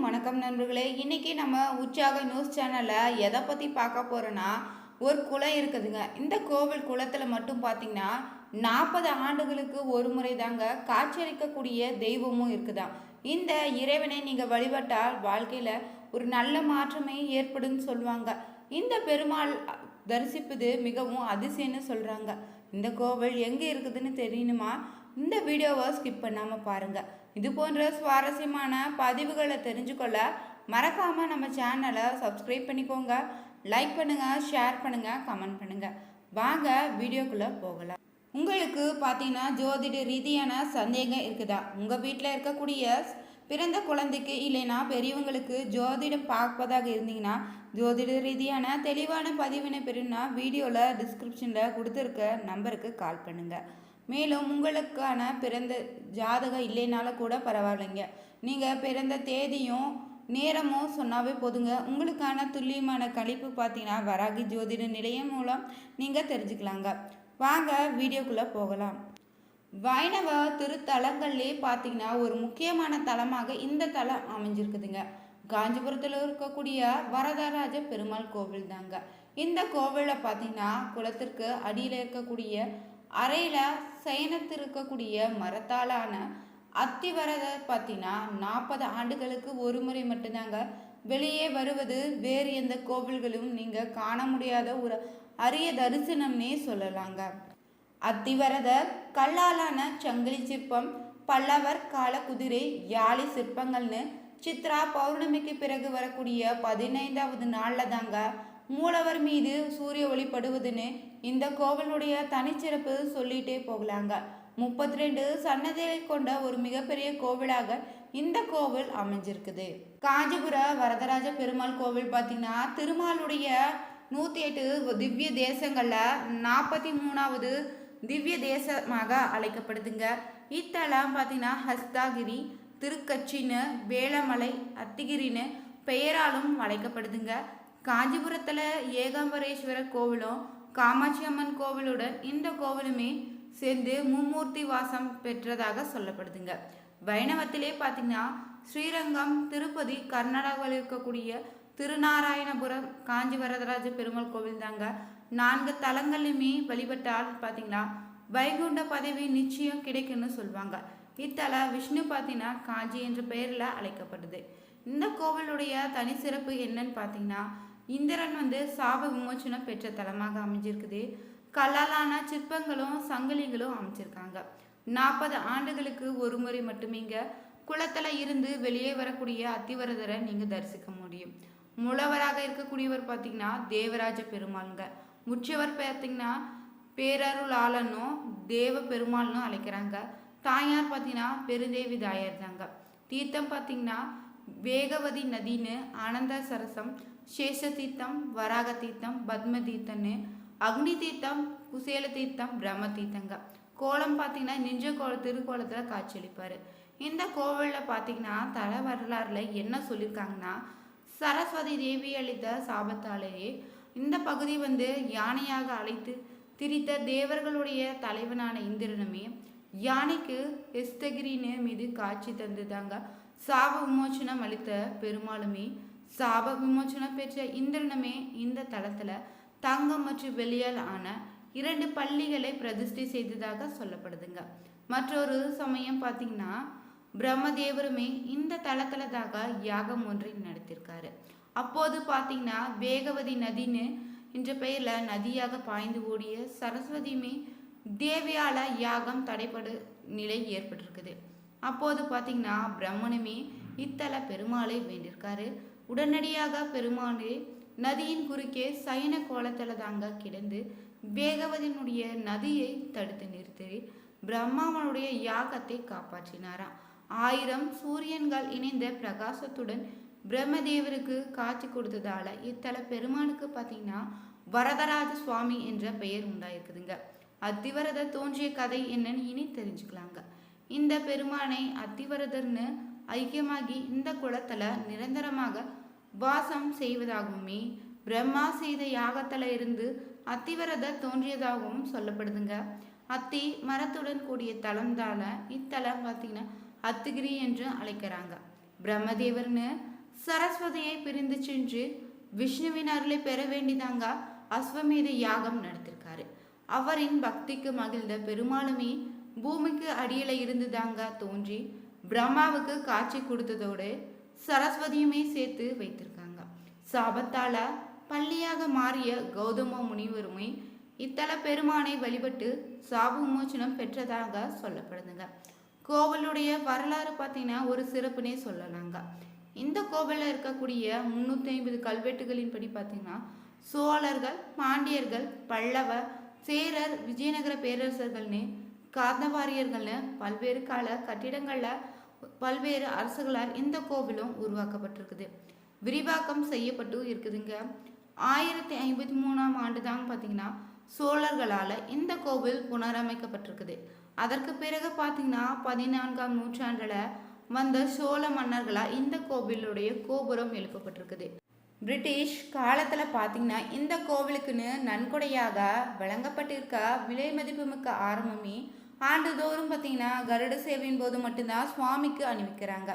அனைவருக்கும் வணக்கம் நண்பர்களே. இன்றைக்கி நம்ம உற்சாக நியூஸ் சேனலில் எதை பற்றி பார்க்க போகிறோன்னா ஒரு குளம் இருக்குதுங்க. இந்த கோவில் குளத்தில் மட்டும் பார்த்தீங்கன்னா நாற்பது ஆண்டுகளுக்கு ஒரு முறை தாங்க காட்சியளிக்கக்கூடிய தெய்வமும் இருக்குதான் இந்த இறைவனை நீங்கள் வழிபட்டால் வாழ்க்கையில் ஒரு நல்ல மாற்றமே ஏற்படும்னு சொல்லுவாங்க. இந்த பெருமாள் தரிசிப்பது மிகவும் அதிசயம்னு சொல்கிறாங்க இந்த கோவில் எங்கே இருக்குதுன்னு தெரியணுமா? இந்த வீடியோவை ஸ்கிப் பண்ணாமல் பாருங்கள் இது போன்ற சுவாரஸ்யமான பதிவுகளை தெரிஞ்சுக்கொள்ள மறக்காமல் நம்ம சேனலை சப்ஸ்கிரைப் பண்ணிக்கோங்க. லைக் பண்ணுங்கள் ஷேர் பண்ணுங்கள் கமெண்ட் பண்ணுங்கள் வாங்க வீடியோக்குள்ளே போகலாம். உங்களுக்கு பார்த்தீங்கன்னா ஜோதிட ரீதியான சந்தேகம் இருக்குதா? உங்கள் வீட்டில் இருக்கக்கூடிய பிறந்த குழந்தைக்கு இல்லைன்னா பெரியவங்களுக்கு ஜோதிடம் பார்ப்பதாக இருந்தீங்கன்னா ஜோதிட ரீதியான தெளிவான பதிவினை பெறுனா வீடியோவில் டிஸ்கிரிப்ஷனில் கொடுத்துருக்க நம்பருக்கு கால் பண்ணுங்கள் மேலும் உங்களுக்கான பிறந்த ஜாதகம் இல்லைனாலும் கூட பரவாயில்லைங்க. நீங்கள் பிறந்த தேதியும் நேரமும் சொன்னாவே போதுங்க. உங்களுக்கான துல்லியமான கணிப்பு பார்த்தீங்கன்னா வராகி ஜோதிட நிலையம் மூலம் நீங்கள் தெரிஞ்சுக்கலாங்க. வாங்க வீடியோக்குள்ளே போகலாம். வைணவ திருத்தலங்கள்லேயே பார்த்தீங்கன்னா ஒரு முக்கியமான தலமாக இந்த தலம் அமைஞ்சிருக்குதுங்க. காஞ்சிபுரத்தில் இருக்கக்கூடிய வரதராஜ பெருமாள் கோவில் தாங்க இந்த கோவிலில் பார்த்தீங்கன்னா குளத்திற்கு அடியில் இருக்கக்கூடிய அறையில் சயனத்தில் இருக்கக்கூடிய மரத்தாலான அத்திவரதர் பார்த்தீங்கன்னா நாற்பது ஆண்டுகளுக்கு ஒரு முறை மட்டும்தாங்க. வெளியே வருவது வேறு எந்த கோவில்களும் நீங்கள் காண முடியாத ஒரு அரிய தரிசனம்னே சொல்லலாங்க. அத்திவரதர் கல்லாலான சங்கிலி சிற்பம் பல்லவர் கால குதிரை யாழி சிற்பங்கள்னு சித்ரா பௌர்ணமிக்கு பிறகு வரக்கூடிய பதினைந்தாவது நாளில் தாங்க மூலவர் மீது சூரிய ஒளிப்படுவதுன்னு இந்த கோவிலுடைய தனிச்சிறப்பு சொல்லிட்டே போகலாங்க. முப்பத்தி ரெண்டு சன்னதிகளை கொண்ட ஒரு மிகப்பெரிய கோவிலாக இந்த கோவில் அமைஞ்சிருக்குது. காஞ்சிபுர வரதராஜ பெருமாள் கோவில் பார்த்தீங்கன்னா திருமாலுடைய நூற்றி எட்டு திவ்ய தேசங்களில் நாற்பத்தி மூணாவது திவ்ய தேசமாக அழைக்கப்படுதுங்க. இத்தலம் பார்த்தீங்கன்னா ஹஸ்தாகிரி திருக்கச்சின்னு வேளமலை அத்திகிரின்னு பெயராலும் அழைக்கப்படுதுங்க. காஞ்சிபுரத்தில் ஏகாம்பரேஸ்வரர் கோவிலும் காமாட்சி அம்மன் கோவிலுடன் இந்த கோவிலுமே சேர்ந்து மும்மூர்த்தி வாசம் பெற்றதாக சொல்லப்படுதுங்க. வைணவத்திலே பார்த்தீங்கன்னா ஸ்ரீரங்கம் திருப்பதி கர்நாடகாவில் இருக்கக்கூடிய திருநாராயணபுரம் காஞ்சி வரதராஜ பெருமாள் கோவில் தாங்க. நான்கு தலங்கள்லையுமே வழிபட்டால் பார்த்தீங்கன்னா வைகுண்ட பதவி நிச்சயம் கிடைக்குன்னு சொல்லுவாங்க இத்தல விஷ்ணு பார்த்தீங்கன்னா காஞ்சி என்ற பெயரில் அழைக்கப்படுது. இந்த கோவிலுடைய தனி சிறப்பு என்னன்னு பார்த்தீங்கன்னா இந்திரன் வந்து சாப விமோச்சனம் பெற்ற தலமாக அமைஞ்சிருக்குது. கல்லாலான சிற்பங்களும் சங்கிலிகளும் அமைச்சிருக்காங்க நாற்பது ஆண்டுகளுக்கு ஒரு முறை மட்டுமே இங்கே குளத்தில் இருந்து வெளியே வரக்கூடிய அத்திவரதரை நீங்கள் தரிசிக்க முடியும். முழவராக இருக்கக்கூடியவர் பார்த்தீங்கன்னா தேவராஜ பெருமாளுங்க. முச்சவர் பார்த்தீங்கன்னா பேரருளாளனும் தேவ பெருமாள்னும் அழைக்கிறாங்க. தாயார் பார்த்தீங்கன்னா பெருதேவி தாயார் தாங்க தீர்த்தம் பார்த்தீங்கன்னா வேகவதி நதின்னு ஆனந்த சரசம் சேஷ தீர்த்தம் வராக தீர்த்தம் பத்ம தீர்த்தம்னு அக்னி தீர்த்தம் குசேல தீர்த்தம் பிரம்ம தீர்த்தங்க கோலம் பார்த்தீங்கன்னா நிஞ்ச கோல திருக்கோலத்தில் காட்சியளிப்பார். இந்த கோவிலில் பார்த்தீங்கன்னா தல வரலாறுல என்ன சொல்லியிருக்காங்கன்னா சரஸ்வதி தேவி அளித்த சாபத்தாலேயே இந்த பகுதி வந்து யானையாக அழைத்து திரித்த தேவர்களுடைய தலைவனான இந்திரனுமே யானைக்கு எஸ்தகிரின்னு மீது காட்சி தந்துதாங்க சாப விமோச்சனம் அளித்த பெருமாளுமே சாப விமோச்சனம் பெற்ற இந்திரனுமே இந்த தளத்தில் தங்கம் மற்றும் வெளியால் ஆன இரண்டு பள்ளிகளை பிரதிஷ்டை செய்ததாக சொல்லப்படுதுங்க. மற்றொரு சமயம் பார்த்தீங்கன்னா பிரம்மதேவருமே இந்த தளத்தில் தாக யாகம் ஒன்றை நடத்தியிருக்காரு அப்போது பார்த்தீங்கன்னா வேகவதி நதின்னு என்ற பெயரில் நதியாக பாய்ந்து ஓடிய சரஸ்வதியுமே தேவியால யாகம் தடைப்படு நிலை ஏற்பட்டிருக்குது. அப்போது பார்த்தீங்கன்னா பிரம்மனுமே இத்தல பெருமாளை வேண்டியிருக்காரு. உடனடியாக பெருமானே நதியின் குறுக்கே சயன கோலத்தில் தாங்க கிடந்து வேகவதியினுடைய நதியை தடுத்து நிறுத்தி பிரம்மாவனுடைய யாகத்தை காப்பாற்றினாராம். ஆயிரம் சூரியன்கள் இணைந்த பிரகாசத்துடன் பிரம்மதேவருக்கு காட்சி கொடுத்ததால இத்தல பெருமானுக்கு பார்த்தீங்கன்னா வரதராஜ சுவாமி என்ற பெயர் உண்டாயிருக்குதுங்க. அத்திவரதர் தோன்றிய கதை என்னன்னு இனி தெரிஞ்சுக்கலாங்க. இந்த பெருமானை அத்திவரதர்னு ஐக்கியமாகி இந்த குளத்தில் நிரந்தரமாக வாசம் செய்வதாகவுமே பிரம்மா செய்த யாகத்தில் இருந்து அத்திவரதர் தோன்றியதாகவும் சொல்லப்படுதுங்க. அத்தி மரத்துடன் கூடிய தளம்தால இத்தலம் பார்த்தீங்கன்னா அத்துகிரி என்று அழைக்கிறாங்க. பிரம்மதேவர்னு சரஸ்வதியை பிரிந்து சென்று விஷ்ணுவின் அருளை பெற வேண்டிதாங்க அஸ்வமேத யாகம் நடத்திருக்காரு. அவரின் பக்திக்கு மகிழ்ந்த பெருமாளுமே பூமிக்கு அடியில் இருந்துதாங்க தோன்றி பிரம்மாவுக்கு காட்சி கொடுத்ததோடு சரஸ்வதியுமே சேர்த்து வைத்திருக்காங்க. சாபத்தால பள்ளியாக மாறிய கௌதம முனிவருமே இத்தல பெருமானை வழிபட்டு சாபு விமோசனம் பெற்றதாக சொல்லப்படுதுங்க. கோவிலுடைய வரலாறு பார்த்தீங்கன்னா ஒரு சிறப்புனே சொல்லலாங்க. இந்த கோவிலில் இருக்கக்கூடிய முந்நூற்றி ஐம்பது கல்வெட்டுகளின் படி பார்த்தீங்கன்னா சோழர்கள் பாண்டியர்கள் பல்லவ சேரர் விஜயநகர பேரரசர்கள்னு காந்தவாரியர்கள்னு பல்வேறு கால கட்டிடங்களில் பல்வேறு அரசுகளால் இந்த கோவிலும் உருவாக்கப்பட்டிருக்குது. விரிவாக்கம் செய்யப்பட்டு இருக்குதுங்க. ஆயிரத்தி ஐம்பத்தி மூணாம் ஆண்டு தாங்க பார்த்தீங்கன்னா சோழர்களால் இந்த கோவில் புனரமைக்கப்பட்டிருக்குது. அதற்கு பிறகு பார்த்தீங்கன்னா பதினான்காம் நூற்றாண்டில் வந்த சோழ மன்னர்களால் இந்த கோவிலுடைய கோபுரம் எழுப்பப்பட்டிருக்குது. பிரிட்டிஷ் காலத்தில் பார்த்தீங்கன்னா இந்த கோவிலுக்குன்னு நன்கொடையாக வழங்கப்பட்டிருக்க விலை மதிப்புமிக்க ஆரம்பமே ஆண்டுதோறும் பார்த்தீங்கன்னா கருட சேவையின் போது மட்டும்தான் சுவாமிக்கு அணிவிக்கிறாங்க.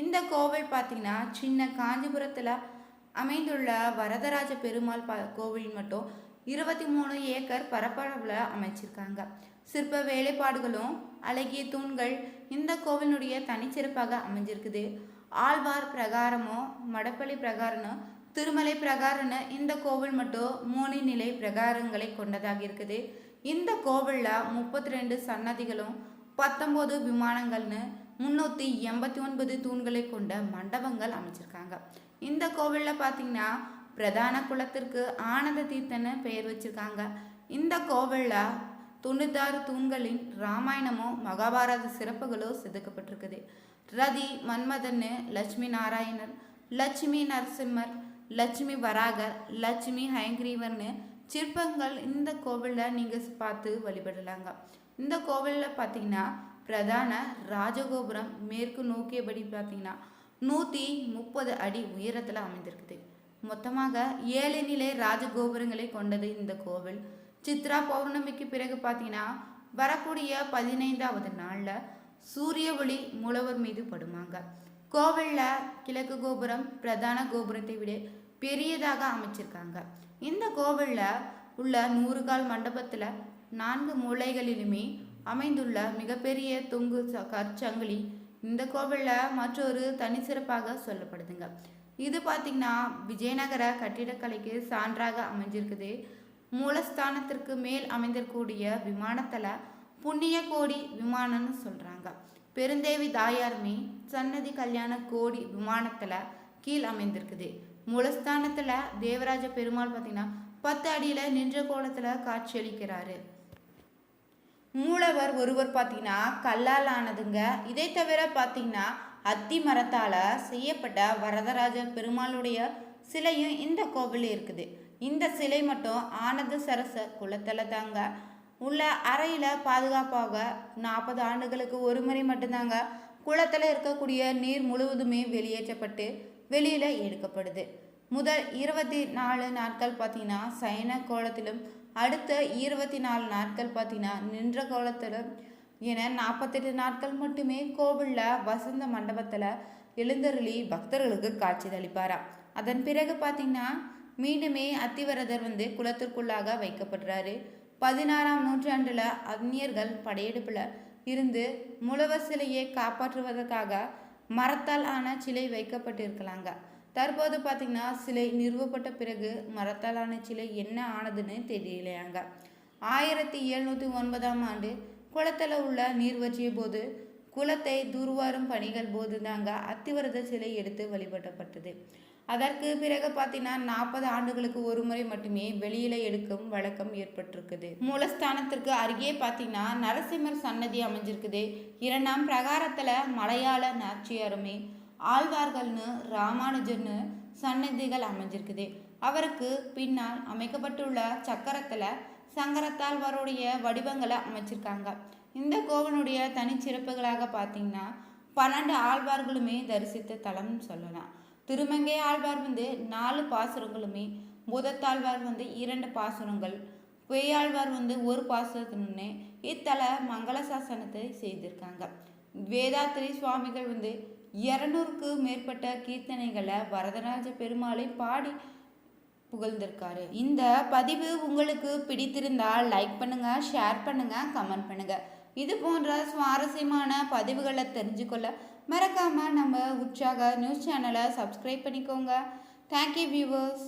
இந்த கோவில் பார்த்தீங்கன்னா சின்ன காஞ்சிபுரத்தில் அமைந்துள்ள வரதராஜ பெருமாள் ப கோவில் மட்டும் இருபத்தி மூணு ஏக்கர் பரப்பளவில் அமைச்சிருக்காங்க. சிற்ப வேலைப்பாடுகளும் அழகிய தூண்கள் இந்த கோவிலுடைய தனிச்சிறப்பாக அமைஞ்சிருக்குது. ஆழ்வார் பிரகாரமோ மடப்பள்ளி பிரகாரனோ திருமலை பிரகாரன்னு இந்த கோவில் மட்டும் மூணு நிலை பிரகாரங்களை கொண்டதாக இருக்குது. இந்த கோவிலில் முப்பத்தி ரெண்டு சன்னதிகளும் பத்தொம்போது விமானங்கள்னு முந்நூற்றி எண்பத்தி ஒன்பது தூண்களை கொண்ட மண்டபங்கள் அமைச்சிருக்காங்க. இந்த கோவிலில் பார்த்தீங்கன்னா பிரதான குலத்திற்கு ஆனந்த தீர்த்தன்னு பெயர் வச்சுருக்காங்க. இந்த கோவிலில் தொண்ணூத்தாறு தூண்களின் ராமாயணமோ மகாபாரத சிறப்புகளோ செதுக்கப்பட்டிருக்குது. ரதி மன்மதன்னு லட்சுமி நாராயணர் லட்சுமி நரசிம்மர் லட்சுமி வராகர் லட்சுமி ஹயங்கிரீவர்னு சிற்பங்கள் இந்த கோவிலில் நீங்கள் பார்த்து வழிபடலாங்க. இந்த கோவிலில் பார்த்தீங்கன்னா பிரதான ராஜகோபுரம் மேற்கு நோக்கியபடி பார்த்தீங்கன்னா நூற்றி முப்பது அடி உயரத்தில் அமைந்திருக்குது. மொத்தமாக ஏழு நிலை ராஜகோபுரங்களை கொண்டது இந்த கோவில். சித்ரா பௌர்ணமிக்கு பிறகு பார்த்தீங்கன்னா வரக்கூடிய பதினைந்தாவது நாளில் சூரிய ஒளி மூலவர் மீது படுமாங்க. கோவிலில் கிழக்கு கோபுரம் பிரதான கோபுரத்தை விட பெரியதாக அமைச்சிருக்காங்க. இந்த கோவிலில் உள்ள நூறுகால் மண்டபத்தில் நான்கு மூலைகளிலுமே அமைந்துள்ள மிகப்பெரிய தொங்கு ச- கற்சங்கிலி இந்த கோவிலில் மற்றொரு தனிச்சிறப்பாக சொல்லப்படுதுங்க. இது பார்த்திங்கன்னா விஜயநகர கட்டிடக்கலைக்கு சான்றாக அமைஞ்சிருக்குது. மூலஸ்தானத்திற்கு மேல் அமைந்திருக்கக்கூடிய விமானத்தில் புண்ணிய கோடி விமானம்னு சொல்கிறாங்க பெருந்தேவி தாயாருமே சன்னதி கல்யாண கோடி விமானத்தில் கீழ் அமைந்திருக்குது. மூலஸ்தானத்தில் தேவராஜ பெருமாள் பார்த்தீங்கன்னா பத்து அடியில் நின்ற கோலத்தில் காட்சியளிக்கிறாரு மூலவர் ஒருவர் பார்த்தீங்கன்னா கல்லால் ஆனதுங்க. இதை தவிர பார்த்தீங்கன்னா அத்தி மரத்தால் செய்யப்பட்ட வரதராஜ பெருமாளுடைய சிலையும் இந்த கோவிலில் இருக்குது. இந்த சிலை மட்டும் ஆனந்த சரச குளத்தில் தாங்க. உள்ள அறையில் பாதுகாப்பாக நாற்பது ஆண்டுகளுக்கு ஒரு முறை மட்டும்தாங்க குளத்தில் இருக்கக்கூடிய நீர் முழுவதுமே வெளியேற்றப்பட்டு வெளியில் எடுக்கப்படுது. முதல் இருபத்தி நாலு நாட்கள் பார்த்தீங்கன்னா சயன கோலத்திலும் அடுத்த இருபத்தி நாலு நாட்கள் பார்த்தீங்கன்னா நின்ற கோலத்திலும் என நாற்பத்தெட்டு நாட்கள் மட்டுமே கோவிலில் வசந்த மண்டபத்தில் எழுந்தருளி பக்தர்களுக்கு காட்சி அளிப்பாராம் அதன் பிறகு பார்த்தீங்கன்னா மீண்டுமே அத்திவரதர் வந்து குளத்திற்குள்ளாக வைக்கப்படுறாரு. பதினாறாம் நூற்றாண்டில் அந்நியர்கள் படையெடுப்பில் இருந்து முழவர் சிலையை காப்பாற்றுவதற்காக மரத்தால் ஆன சிலை வைக்கப்பட்டிருக்கலாங்க. தற்போது பார்த்திங்கன்னா சிலை நிறுவப்பட்ட பிறகு மரத்தால் ஆன சிலை என்ன ஆனதுன்னு தெரியலையாங்க. ஆயிரத்தி எழுநூற்றி ஒன்பதாம் ஆண்டு குளத்தில் உள்ள நீர்வற்றிய போது குளத்தை தூர்வாரும் பணிகள் போது தாங்க அத்திவரத சிலை எடுத்து வழிபட்டப்பட்டது. அதற்கு பிறகு பார்த்தீங்கன்னா நாற்பது ஆண்டுகளுக்கு ஒரு முறை மட்டுமே வெளியில எடுக்கும் வழக்கம் ஏற்பட்டிருக்குது. மூலஸ்தானத்திற்கு அருகே பார்த்தீங்கன்னா நரசிம்மர் சன்னதி அமைஞ்சிருக்குது. இரண்டாம் பிரகாரத்தில் மலையாள நாச்சியாருமே ஆழ்வார்கள்னு ராமானுஜர்னு சன்னதிகள் அமைஞ்சிருக்குது. அவருக்கு பின்னால் அமைக்கப்பட்டுள்ள சக்கரத்தில் சங்கரத்தாழ்வாருடைய வடிவங்களை அமைச்சிருக்காங்க. இந்த கோவிலுடைய தனிச்சிறப்புகளாக பார்த்தீங்கன்னா பன்னெண்டு ஆழ்வார்களுமே தரிசித்த தலம்னு சொல்லலாம். திருமங்கை ஆழ்வார் வந்து நாலு பாசுரங்களுமே பூதத்தாழ்வார் வந்து இரண்டு பாசுரங்கள் பெய்யாழ்வார் வந்து ஒரு பாசுரத்தினே இத்தல மங்கள சாசனத்தை செய்திருக்காங்க. வேதாத்திரி சுவாமிகள் வந்து இரநூறுக்கு மேற்பட்ட கீர்த்தனைகளை வரதராஜ பெருமாளை பாடி புகழ்ந்திருக்காரு. இந்த பதிவு உங்களுக்கு பிடித்திருந்தால் லைக் பண்ணுங்க ஷேர் பண்ணுங்க கமெண்ட் பண்ணுங்க. இது போன்ற சுவாரஸ்யமான பதிவுகளை தெரிஞ்சுக்கொள்ள மறக்காமல் நம்ம உற்சாக நியூஸ் சேனலை சப்ஸ்கிரைப் பண்ணிக்கோங்க. Thank you viewers